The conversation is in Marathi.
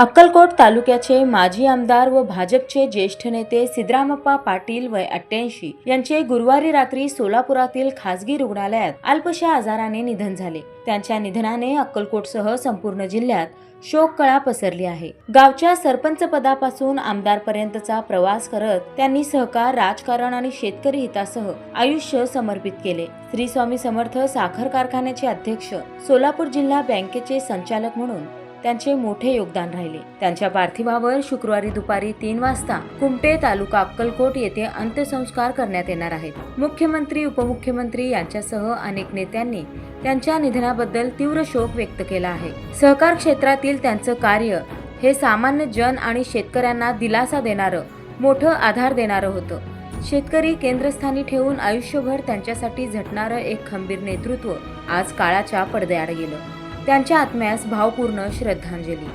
अक्कलकोट तालुक्याचे माजी आमदार व भाजपचे ज्येष्ठ नेते सिद्धरामप्पा पाटील वय अठ्ठ्याऐंशी यांचे गुरुवारी रात्री सोलापुरातील खासगी रुग्णालयात अल्पशा आजाराने निधन झाले. त्यांच्या निधनाने अक्कलकोटसह संपूर्ण जिल्ह्यात शोककळा पसरली आहे. गावच्या सरपंच पदापासून आमदारपर्यंतचा प्रवास करत त्यांनी सहकार राजकारण आणि शेतकरी हितासह आयुष्य समर्पित केले. श्री स्वामी समर्थ साखर कारखान्याचे अध्यक्ष सोलापूर जिल्हा बँकेचे संचालक म्हणून त्यांचे मोठे योगदान राहिले. त्यांच्या पार्थिवावर शुक्रवारी दुपारी तीन वाजता कुमटे तालुका अक्कलकोट येथे अंत्यसंस्कार करण्यात येणार आहेत. मुख्यमंत्री उपमुख्यमंत्री यांच्यासह अनेक नेत्यांनी त्यांच्या निधनाबद्दल तीव्र शोक व्यक्त केला आहे. सहकार क्षेत्रातील त्यांचं कार्य हे सामान्य जन आणि शेतकऱ्यांना दिलासा देणारं मोठं आधार देणारं होतं. शेतकरी केंद्रस्थानी ठेवून आयुष्यभर त्यांच्यासाठी झटणारं एक खंबीर नेतृत्व आज काळाच्या पडद्याआड गेलं. त्यांच्या आत्म्यास भावपूर्ण श्रद्धांजली.